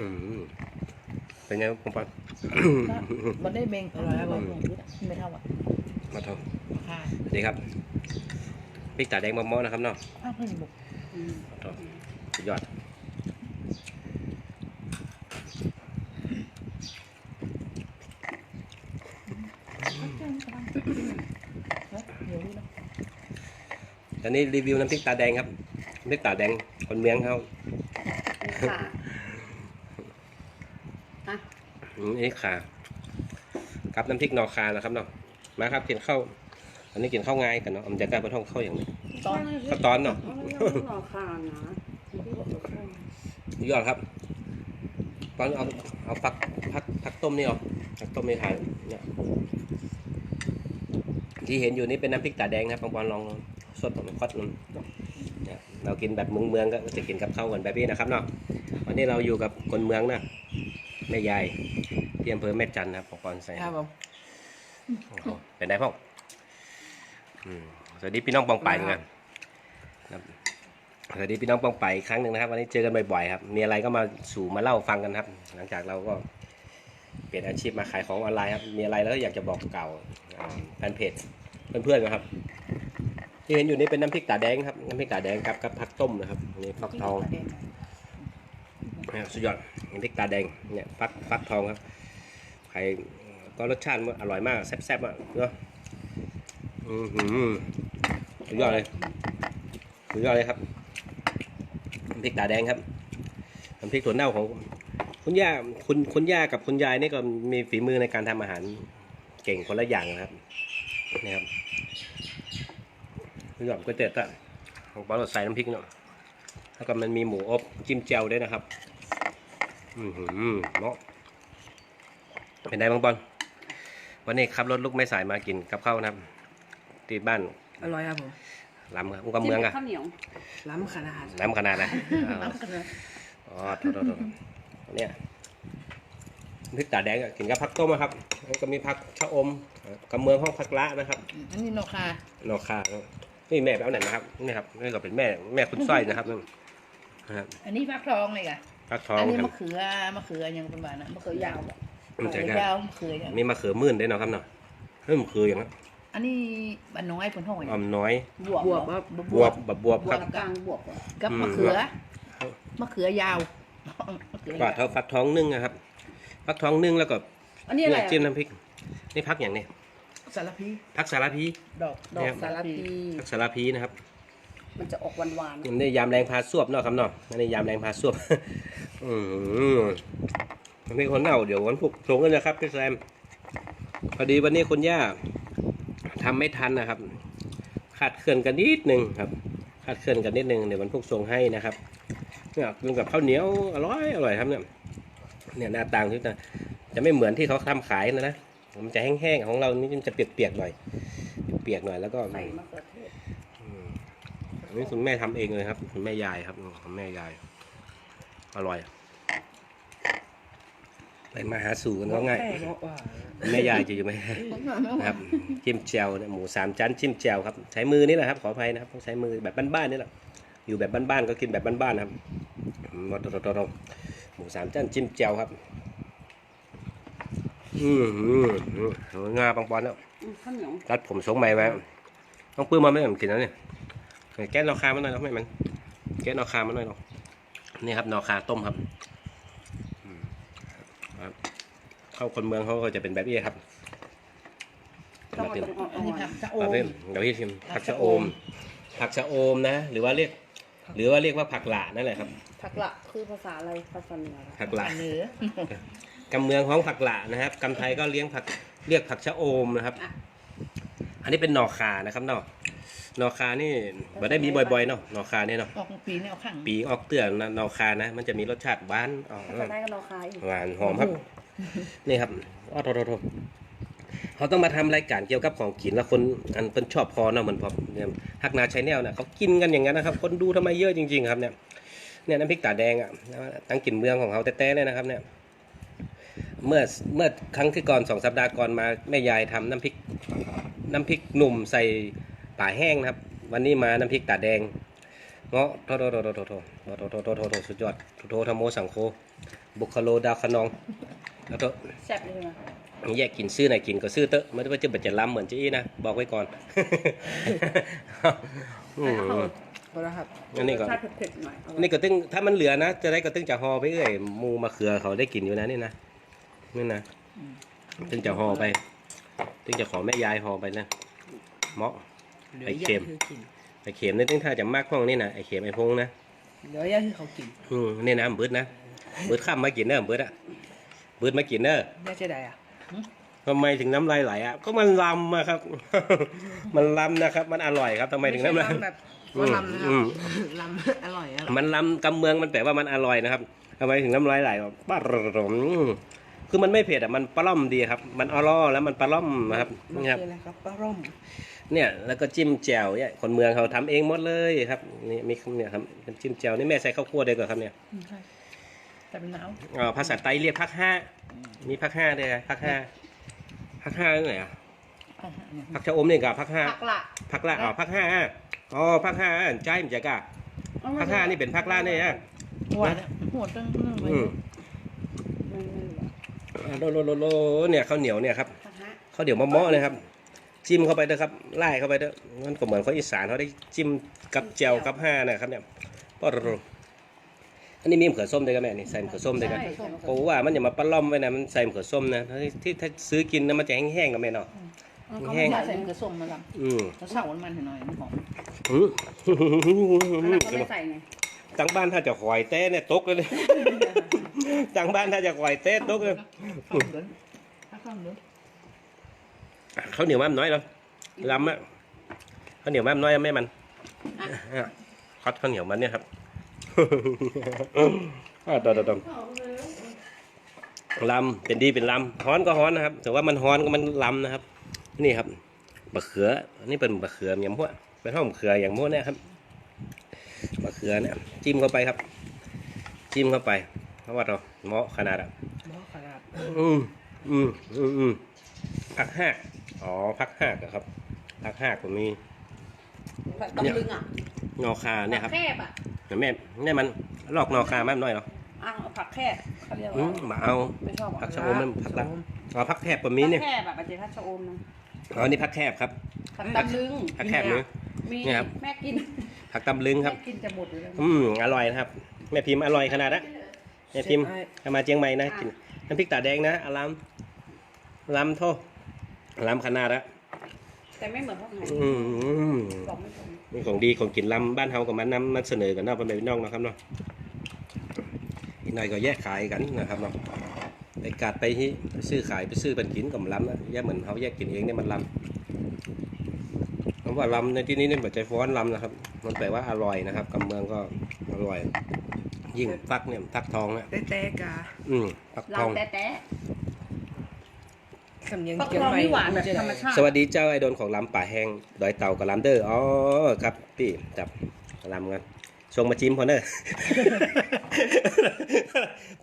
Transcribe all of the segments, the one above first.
อืมเป็นไงผมปันมันได้เมงอร่อยอร่อยไม่เท่าอะมาทองค่ะสวัสดีครับพริกตาแดงมะม่วงนะครับเนาะอ้าวเพิ่งบุกมาทองสุดยอดเดี๋ยวนี้นะตอนนี้รีวิวน้ำพริกตาแดงครับน้ำพริกตาแดงคนเมืองเขา ค่ะอะ อืม นี่ขากับน้ำพริกนอคานะครับเนาะมาครับกินข้าวอันนี้กินข้าวง่ายกันเนาะมันจะกลายเป็นท้องข้าวอย่างนี้ตอนข้าวตอนเนาะหน่อคานนะที่บอกว่าสุดยอดครับ ตอนเอาเอาผักผักผักต้มนี่เอาผักต้มนี่ถ่ายเนี่ยที่เห็นอยู่นี่เป็นน้ำพริกตาแดงนะครับบางปอนลองสดผมคดมันเนี่ยเรากินแบบเมืองเมืองๆก็จะกินกับข้าวกันแบบนี้นะครับเนาะวันนี้เราอยู่กับคนเมืองนะ แม่ยายที่อำเภอแม่จันทร์นะครับบางปอนใส่ครับผมโอ้โหเป็นไงพ่ออืมสวัสดีพี่น้องปองไปายกันครับสวัสดีพี่น้องปองไปายอีกครั้งหนึ่งนะครับ วันนี้เจอกันบ่อยๆครับ มีอะไรก็มาสู่มาเล่าฟังกันครับ หลังจากเราก็เปลี่ยนอาชีพมาขายของออนไลน์ครับ มีอะไรแล้วก็อยากจะบอกเกล่าวอ่าแฟนเพจเพื่อนๆนะครับ ที่เห็นอยู่นี่เป็นน้ำพริกตาแดงครับ น้ำพริกตาแดงกับกับผักต้มนะครับนี่ฟักทองนะครับ สุดยอดพริกตาแดงเนี่ยฟักฟักทองครับใครก็รสชาติมันอร่อยมากแซ่บๆอะเนาะอือหือสุดยอดเลยสุดยอดเลยครับพริกตาแดงครับน้ำพริกถั่วเน่าของคุณย่าคุณคุณย่ากับคุณยายนี่ก็มีฝีมือในการทำอาหารเก่งคนละอย่างนะครับนี่ครับสุดยอดก๋วยเตี๋ยวอะของปลาใส่น้ำพริกเนาะแล้วก็มันมีหมูอบจิ้มแจ่วด้วยนะครับ อือหือเนาะเป็นไงบ้างบอลวันนี้ขับรถลูกไม่สายมากินกับข้าวนะครับที่บ้านอร่อยครับผมลำครับกับเมืองอะข้าวเหนียวล้ำขนาดน้ำขนาดไหนอ่าล้ำขนาดอ๋อโทษโทษโทษเนี่ยพริกตาแดงอะกินกับผักต้มอะครับแล้วก็มีผักชะอมกับเมืองห้องผักละนะครับอันนี้นกคานอกคานี่แม่ไปเอาไหนนะครับนี่ครับนี่ก็เป็นแม่แม่คุณสร้อยนะครับนะครับ อันนี้ฟักทองเลยค่ะ ผักทองอันนี้ครับ มะเขือมะเขือยังเป็นแบบนั้นมะเขือยาวแบบมันมะจะ เขืได้อยาวมะเขือยาวมีมะเขือมื่นด้วยเนาะครับเนาะเฮ้ยมะเขืออย่างนั้นอันนี้บ้านน้อยผลห้องออมน้อย บวบบวบบบวบแบบบวบบวครับบกลางบวบกับมะเขือมะเขือยาวมะเขือก็ยาวเท่าฟักทองนึ่งนะครับ ฟักทองนึ่งแล้วก็อันนี้อะไรเนี่ยจิ้มน้ำพริก นี่พักอย่างนี้สารพีพักสารพีดอกดอกสารพี พักสารพีนะครับ มันจะออกหวานนี่ยามแรงพาสวบเนาะครับเนาะอันนี่ยามแรงพาสวบ อืมน้ำพริกคนเน่าเดี๋ยววันพุกส่งกันนะครับพี่แซมพอดีวันนี้คุณย่าทำไม่ทันนะครับขาดเคลื่อนกันนิดนึงครับขาดเคลื่อนกันนิดนึงเดี๋ยววันพุกส่งให้นะครับเนี่ยกินกับข้าวเหนียวอร่อยอร่อยครับเนี่ยเนี่ยหน้าต่างที่จะจะไม่เหมือนที่เขาทำขายนะนะมันจะแห้งๆของเรานี่มันจะเปียกๆหน่อย เปียกๆหน่อยแล้วก็ๆใส่มะเขือเทศ อันนี้คุณแม่ทำเองเลยครับคุณแม่ยายครับคุณแม่ยาย อร่อยไปมาหาสู่กันว่าง่ายแม่ยายจะอยู่ไหมนะครับจิ้มแจ่วเนี่ยหมูสามชั้นจิ้มแจ่วครับใช้มือนี่แหละครับขออภัยนะครับต้องใช้มือแบบบ้านๆนี่แหละอยู่แบบบ้านๆก็กินแบบบ้านๆนะครับมาตรตหมูสามชั้นจิ้มแจ่วครับอืมอืมอืมสวยงามปังปอนแล้วอืมข้าวเหนียวรัดผมทรงใหม่ไว้ต้องปื้มมาไม่ผมกินแล้วเนี่ย แก้นอคามาหน่อยเนาะไม่มัน แก้นอคามาหน่อยเนาะนี่ครับนอคาต้มครับอืมครับเข้าคนเมืองเขาก็จะเป็นแบบนี้ครับต้องมาเอาเต็มตรงอ่อันนี้อนผักชะอมามเต็มเดี๋ยวพี่ชิมผักชะโอม ผักชะโอมนะ หรือว่าเรียก หรือว่าเรียกว่าผักหละนั่นแหละครับๆผักละคือภาษาอะไรภาษาเหนือผักหละเหนือกำเมืองของผักหละนะครับกำไทยก็เลี้ยงผักเรียกผักชะโอมนะครับ อันนี้เป็นหนอคานะครับเนาะห นอคานี่บ่ได้มีบ่อยๆเนาะหนอคาเนี่ยเนาะออกปีแนวข้างปีออกเตือนนะหนอคานะ มันจะมีรสชาติหวานอ๋อภาษาได้ก็นอคายอีกหวานหอมครับ นี่ครับอ๋อโทษโทษโทษเขาต้องมาทำรายการเกี่ยวกับของกินแล้วคนอันเป็นชอบพอเนาะเหมือนพอเนี่ยฮักนาชแนลเนี่ยเขากินกันอย่างนั้นนะครับ คนดูทำไมเยอะจริง ๆ ครับเนี่ยเนี่ยน้ำพริกตาแดงอะตั้งกลิ่นเมืองของเขาแต้ๆเลยนะครับ เนี่ยเมื่อเมื่อครั้งที่ก่อนสองสัปดาห์ก่อนมาแม่ยายทำน้ำพริก น้ำพริกหนุ่มใส่ ป่าแห้งนะครับ วันนี้มาน้ำพริกตาแดงเงาะโทษโทษโทษโทษโทษโทษโทษโทษโทษโทษสุดยอดโทษธรรมโมสังโฆบุคโลดาวคะนองแล้วก็แซ่บเลยใช่ไหมแยกกินซื้อไหนกินก็ซื้อเตอะไม่ได้ว่าจะบัดจะล้ำเหมือนเจ๊นะ บอกไว้ก่อนอืมพอแล้วครับอันนี้ก็รสชาติเผ็ดๆหน่อยเอาอันนี่ก็ตึ้งถ้ามันเหลือนะจะได้ก็ตึ้งจะห่อไปเอ้อยหมูมะเขือเขาได้กินอยู่นะนี่นะนี่นะตึ้งจะห่อไปตึ้งจะขอแม่ยายห่อไปนะเหมาะ เหลืไอ้อเค็ม ยาคือกินไอ้เข็มนี่ตึ้งถ้าจะมากห้องนี่นะไอ้เข็มไอ้พงนะเหลือยาคือเขากินอืมนี่นะเบิดนะเบิดข้ามมากินเนอะเบิดอะเบิดมากินเนอะน่าจะได้อะทำไมถึงน้ำลายไหลอะก็มันลำอะครับ มันลำนะครับ มันอร่อยครับทำไมถึงน้ำลาย ใช่แบบว่าลำนะคอืรับม ลำอร่อยอร่อยมันลำกำเมืองมันแปลว่ามันอร่อยนะครับทำไมถึงน้ำลายไหลป้าดมคือมันไม่เผ็ดอะมันปลาล่อมดีครับ มันอร่อแล้วมันปลาล่อมนะครับมันนี่ครับ คืออะไรครับปลาร่ม เนี่ยแล้วก็จิ้มแจ่วเนี่ยคนเมืองเขาทำเองหมดเลยครับนี่มีเนี่ยครับเป็นจิ้มแจ่วนี่แม่ใส่ข้าวคั่วด้วยก่อนครับเนี่ยอืมใช่แต่เป็นหนาวอ่าภาษาไทยเรียกพักห้ามีพักห้าด้วยนะพักห้าพักห้าที่ไหนอะอะเนี่ยพักชะอมนี่กับพักห้าผักละพักละอ๋อพักห้าอ๋อพักห้าใจมันจะกะพักห้านี่เป็นพักละเนี่ยนะหัวเนี่ยหัวตั้งนึ่งไว้อืมไม่ไม่รู้อะอ่าโลโลโลโลเนี่ยข้าวเหนียวเนี่ยครับผักฮะข้าวเหนียวมะม่วงนะครับ จิ้มเข้าไปเด้อครับไล่เข้าไปเด้อมันก็เหมือนคนอีสานเขาได้จิ้มกับแจ่วกับห้านะครับเนี่ยปอดอันนี้มีมะเขือส้มด้วยกันแม่นี่ใส่มะเขือส้มด้วยกันใช่ใช่เพราะว่ามันอย่ามาปลาล่อมไว้นะมันใส่มะเขือส้มนะถ้าที่ถ้าซื้อกินนะมันจะแห้งๆกับแม่เนาะเขาแห้ไม่งใส่กระส้มมาลอืมำแล้วเสามันมันหน่อยมันหอมอืมอันนั้นก็ไม่ใส่ไงตังบ้านถ้าจะหอยเต้เนี่ยตกเลยตังบ้านถ้าจะหอยเต้ตกเลย ข้าวเหลืองข้าวเหลืองข้าวเหนียวมันน้อยเนาะลำอะข้าวเหนียวมันน้อยไม่มันอะคอดข้าวเหนียวมันเนี่ยครับอะดอดอดลำเป็นดีเป็นลำฮ้อนก็ฮ้อนนะครับ แต่ว่ามันฮ้อนก็มันลำนะครับ นี่ครับมะเขืออันนี้เป็นมะเขืออย่างพวกเป็นห้องมะเขืออย่างพวกเนี่ยครับมะเขือเนี่ยจิ้มเข้าไปครับ จิ้มเข้าไปเพราะว่าเราเหมาะขนาดอะหม้อขนาด อืมอืมอืมอืมพักห้า อ๋อพักห้าครับพักห้าผมมีผักตำลึงอะนอคาเนี่ยครับผักแคบอะเห็นไหมเนี่ยมันลอกนอคาแม่น้อยเนาะอ้าวผักแคบเขาเรียกอืว่ามมาเอาไม่ชอบผัอะกชะอมมันผักละอ๋อพักแคบผมมีผักเนี่ยแคบแบบปฏิทัศน์ชะอมนะอ๋อนี่พักแคบครับ ผักตำลึงพักแคบนี้มีเนี่ยครับ แม่กินผักตำลึงครับ แม่กินจะหมดอยู่แล้วอืมอร่อยนะครับ แม่พิมพ์อร่อยขนาดนั้นแม่พิมพ์ถ้ามาเชียงใหม่นะกินน้ำพริกตาแดงนะอลัมอลัมโทอ ลัมขนาดละแต่ไม่เหมือนพวกไหนอืมบอกไม่ถูกนี่ของดีของกินลำบ้านเฮากับมันนำมันเสนอกันเนาะพ่อแม่พี่น้องเนาะครับเนาะอีกหน่อยก็แยกขายกันนะครับเนาะไปกัดไปที่ซื้อขายไปซื้อเป็นกินกับลำนะแยกเหมือนเขาแยกกินเองเนี่ยมันลำคำว่าลำในที่นี้เนี่ยแบบใจฟ้อนลำนะครับ มันแปลว่าอร่อยนะครับกำเมืองก็อร่อย ยิ่งฟักเนี่ยฟักทองเนี่ยแต่แต่กาอืมฟักทเราองแต่แต่ สำเนียงฟักเชียงทองใหม่นี่หวานแบบธรรมชาติสวัสดีเจ้าไอดนของลำป่าแห้งดอยเต่ากับลำเดอร์อ๋อครับพี่จับลำกันส่งมาจิ้มพอเนอะ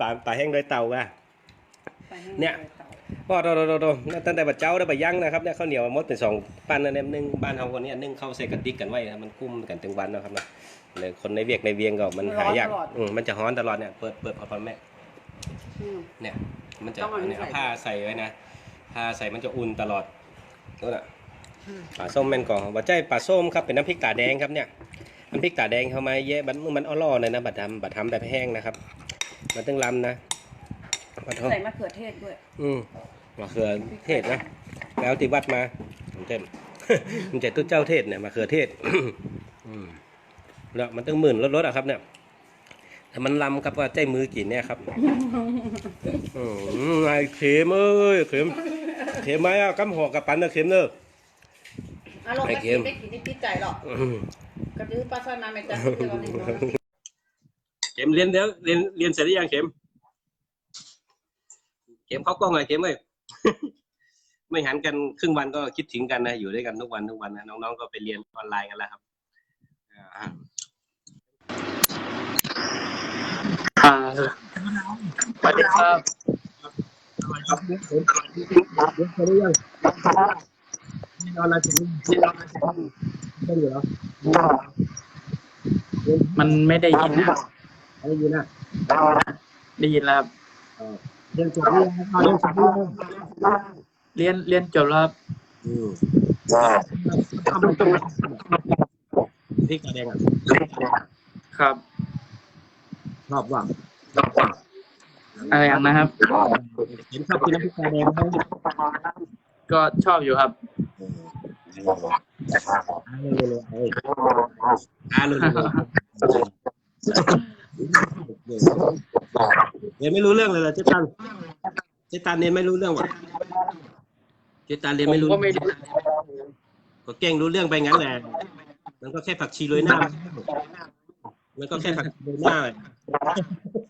ป่าป่าแห้งดอยเต่าว่ะเนี่ยก็โดโดโดโดตั้งแต่บัดเจ้าได้บะยั่งนะครับเนี่ยข้าวเหนียวมดเป็นสองปั้นนะเนี่ยนึ่งบ้านเฮาคนนี้นึ่งเข้าวใส่กระติกกันไว้นะมันกุ้มกันถึงวันนะครับนะเลยคนในเวียกในเวียงก็มันหายากอืมมันจะฮ้อนตลอดเนี่ยเปิดเปิดพอพอแม่อืมเนี่ยมันจะต้องเอาอันนี้เนี่ยเอาใส่ผ้าใส่ไว้นะ ผ้าใส่มันจะอุ่นตลอดนั่นแหละปลาส้มแม่นก่อนว่าใจปลาส้มครับเป็นน้ำพริกตาแดงครับเนี่ยน้ำพริกตาแดงเข้ามาเยอะมันมันอ้อๆเลยนะบัดทำบัดทำแบบแห้งนะครับมันต้องลำนะบัดทำใส่มะเขือเทศด้วย อืมมะเขือเทศนะแล้วที่วัดมาผมเต็มมันจะตุ้เจ้าเทศเนี่ยมะเขือเทศอืมแล้วมันต้องหมื่นลดๆอะครับเนี่ยแต่มันลำครับว่าใจมือกินเนี่ยครับอืมไอ้เข็มเอ้ยเข็ม เข็มไหมอะกำหอกกับปันนะเข็มเนอะ อารมณ์ไม่ไม่เค็กินมไม่กินนี่ติดใจหรอกอืมกระดื้อปลาซ่อนมาไม่จับเดี๋ยวเราเห็นเราเข็มเรียนเดี๋ยวเรียนเรียนเสร็จหรือยังเข็ม เข็มเข้ากล้องเลยเข็มเอ้ยไม่หันกันครึ่งวันก็คิดถึงกันนะอยู่ด้วยกันทุกวันทุกวันนะน้องๆก็ไปเรียนออนไลน์กันแล้วครับอ่าอ่าสวัสดีครับ มันไม่ได้ยินนะได้ยินนะได้ยินแล้วครับเรียนจบหรือยังเรียนจบหรือยังเรียนเรียนจบแล้วครับอืมทำเป็นพริกตาแดงอะครับ ชอบว่ะ อะไรอย่างนะครับ เห็นชอบกินน้ำพริกตาแดงไหมก็ชอบอยู่ครับอ่าเลยเรียนไม่รู้เรื่องเลยเหรอเจ๊ตันเจ๊ตันเรียนไม่รู้เรื่องว่ะเจ๊ตันเรียนไม่รู้ผมก็ไม่รู้ก็เก่งรู้เรื่องไปงั้นแหละมันก็แค่ผักชีโรยหน้ามันก็แค่ผักชีโรยหน้า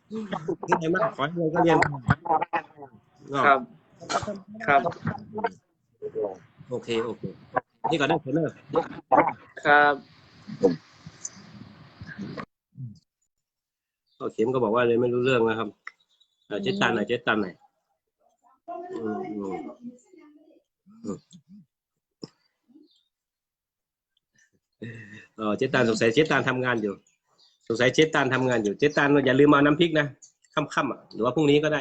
ที่ไหนมากขอให้เรียนก็เรียนครับครับ โอเคโอเคนี่ก็ได้ผลเลยครับก็เข็มก็บอกว่าเรียนไม่รู้เรื่องนะครับอะเจ๊ตันหน่อยเจ๊ตันหน่อยอืมอืมอืมเออเจ๊ตันสงสัยเจ๊ตันทำงานอยู่ สงสัยเจ๊ตันทำงานอยู่เจ๊ตันอย่าลืมเอาน้ำพริกนะค่ำๆอะหรือว่าพรุ่งนี้ก็ได้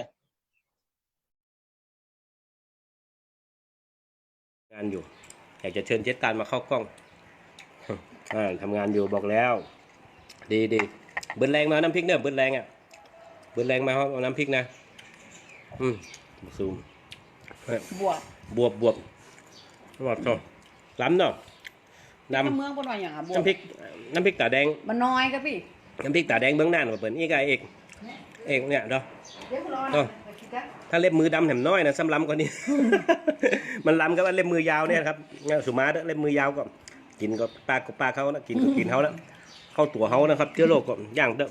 งานอยู่ อยากจะเชิญเจ๊ตันมาเข้ากล้องอ่าทำงานอยู่บอกแล้ว ดีดีเบิร์แรงมาเอาน้ำพริกเนี่ยเบิร์แรงอะเบิร์แรงมาเอาน้ำพริกนะ อืมซูมบวกบวบบวบบอกต่อล้ำเนาะน้เมืองบนว่าอย่างอะบำวกน้ำพริกน้ำพริกตาแดง มันน้อยครับพี่ น้ำพริกตาแดงเบื้องหน้าของเปิดนี่ก็เอกเอกเนี่ยเนาะเดี๋ยวคุณรอเนาะถ้าเล็บมือดำแหมน้อยนะซ้ำล้ำกว่านี้ มันล้ำกับว่าเล็บมือยาวเนี่ยครับเนี่ยสุมาเด้อเล็บมือยาวก็ กินก็ปลาก็ปลาเขานะกินก็กินเขานะเข้าตัวเขานะครับเชื้อโรคก็ย่างเด้อ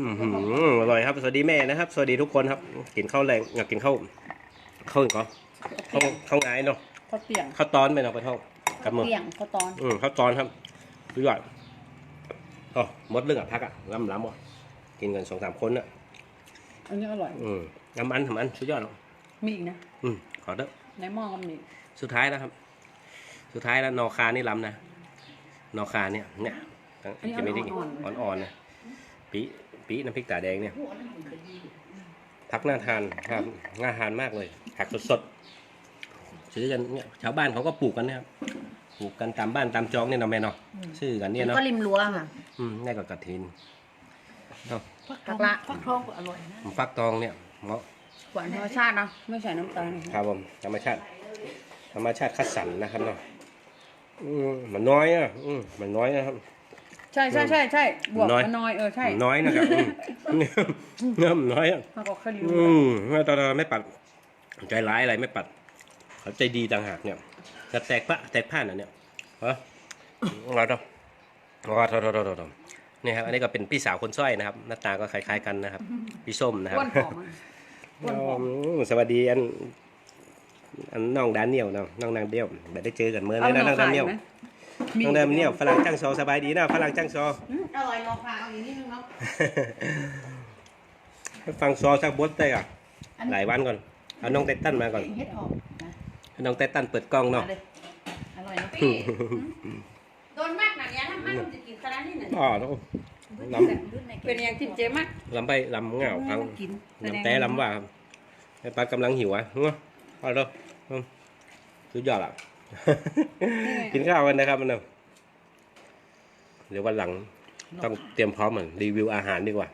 อื้อหืออร่อยครับ สวัสดีแม่นะครับ สวัสดีทุกคนครับ กินข้าวแรงอยากกินข้าวข้าวอีกเหรอข้าวข้าวไงายเนาะเขาเตียงข้าวตอนไปเนาะไปเท่า กับมือเตียงเขาตอนอืมข้าวตอนครับสุดยอดอ๋อหมดเรื่องอะพักอะล้ำล้ำอะกินกันสองสามคนอะอันนี้อร่อย อืมน้ำมันทำมันสุดยอดเนาะมีอีกนะอืมขอเด้อในหม้อก็มีสุดท้ายแล้วครับ สุดท้ายแล้วนอคานี่ล้ำนะนอคาเนี่ยเนี่ยจะไม่ได้อ่อนๆนะปีปีน้ำพริกตาแดงเนี่ยพักน่าทานครับน่าทานมากเลยผักสดๆซื้อกันเนี่ยชาวบ้านเขาก็ปลูกกันนะครับป ลูกกันตามบ้านตามจองเนี่ยเนาะแม่เนาะซื้อกันเนี่ยแล้วเนาะก็ริมรั้วค่ะ อืมนี่ก็กระถินเนาะผักละผักทองก็อร่อยนะฟักทองเนี่ยเหมาะหวานธรรมชาติเนาะไม่ใส่น้ำตาลครับผมธรรมชาติ ธรรมชาติคัดสรรนะครับเนาะอืมมันน้อยอะอืมมันน้อยนะครับ ใช่ใช่ใช่ใช่บวกน้อย มันน้อยเออใช่มันน้อยนะครับอืมเนี่ยมันน้อยอะ มากกว่าคาริวอืมไม่ตอนเราไม่ปัด ใจร้ายอะไรไม่ปัด เขาใจดีต่างหากเนี่ย จะแตกปะแตกผ่านอะเนี่ยเหรอเราต้องเราต้องเราต้องเราต้องนี่ครับ อันนี้ก็เป็นพี่สาวคนสร้อยนะครับ หน้าตาก็คล้ายๆกันนะครับ พี่ส้มนะครับอ้วนผอมอะอ้วนผอมอืมสวัสดีอันอันน้องดานเนียวเนาะน้องนางเดียวไม่ได้เจอกันเมื่อเอานี้หนะน่น้องดานเนียวไหมน้องดานเนียวฝรั่งจังซอสบายดีนะฝรั่งจังซออืมอร่อยนอคาเอาอย่างนี้นึงเนาะให้ฟังซอสักบทได้อะอันนี้หลายวันก่อนเอาน้องไตตันมาก่อนเฮ็ดออก นะให้น้องไตตันเปิดกล้องเนาะมาเลยอร่อยนะพี่โดนมากหนักเนี้ยถ้ามันจะกินขนาดนี้หนึ่งอ๋อเนาะลเป็นอย่างที่เจ๊มากำลำไปลำเหงาพังกินลำแต่ลำว่าครับไอ้ปลากำลังหิวอะเนาะพอแล้วอืมสุดยอดอะกินข้าวกันนะครับมันเนาะเดี๋ยววันหลังต้องเตรียมพร้อมเหมือนรีวิวอาหารดีกว่า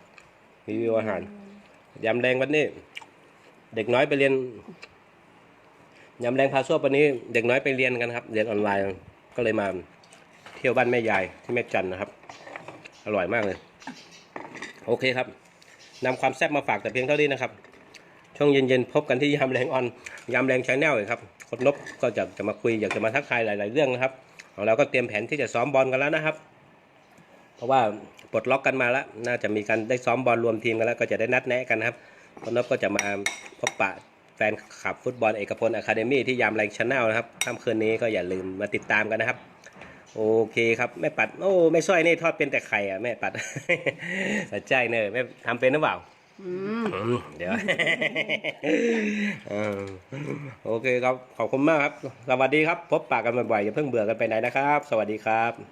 รีวิวอาหารยำแรงวันนี้ เด็กน้อยไปเรียน ยำแรงพาสวบวันนี้เด็กน้อยไปเรียนกันครับ เรียนออนไลน์ก็เลยมาเที่ยวบ้านแม่ยายที่แม่จันนะครับ อร่อยมากเลย โอเคครับนำความแซ่บมาฝากแต่เพียงเท่านี้นะครับ ช่วงเย็นๆพบกันที่ยำแรงออนยำแรงชาแนลเลยครับคนนบก็จะจะมาคุยอยากจะมาทักทายหลาย ๆ เรื่องนะครับของเราก็เตรียมแผนที่จะซ้อมบอลกันแล้วนะครับ เพราะว่าปลดล็อกกันมาแล้ว น่าจะมีการได้ซ้อมบอลรวมทีมกันแล้ว ก็จะได้นัดแนะกันครับคนนบก็จะมาพบปะ แฟนคลับฟุตบอลเอกพลอะคาเดมี่ที่ยามแรงชาแนลนะครับค่ำคืนนี้ก็อย่าลืมมาติดตามกันนะครับ โอเคครับแม่ปัด โอ้แม่สร้อยนี่ทอดเป็นแต่ไข่อะแม่ปัดแต่ใจเนอะแม่ทำเป็นหรือเปล่าอืมอืมเดี๋ยวเออโอเคครับ ขอบคุณมากครับ สวัสดีครับ พบปากกันบ่อยๆอย่าเพิ่งเบื่อกันไปไหนนะครับ สวัสดีครับ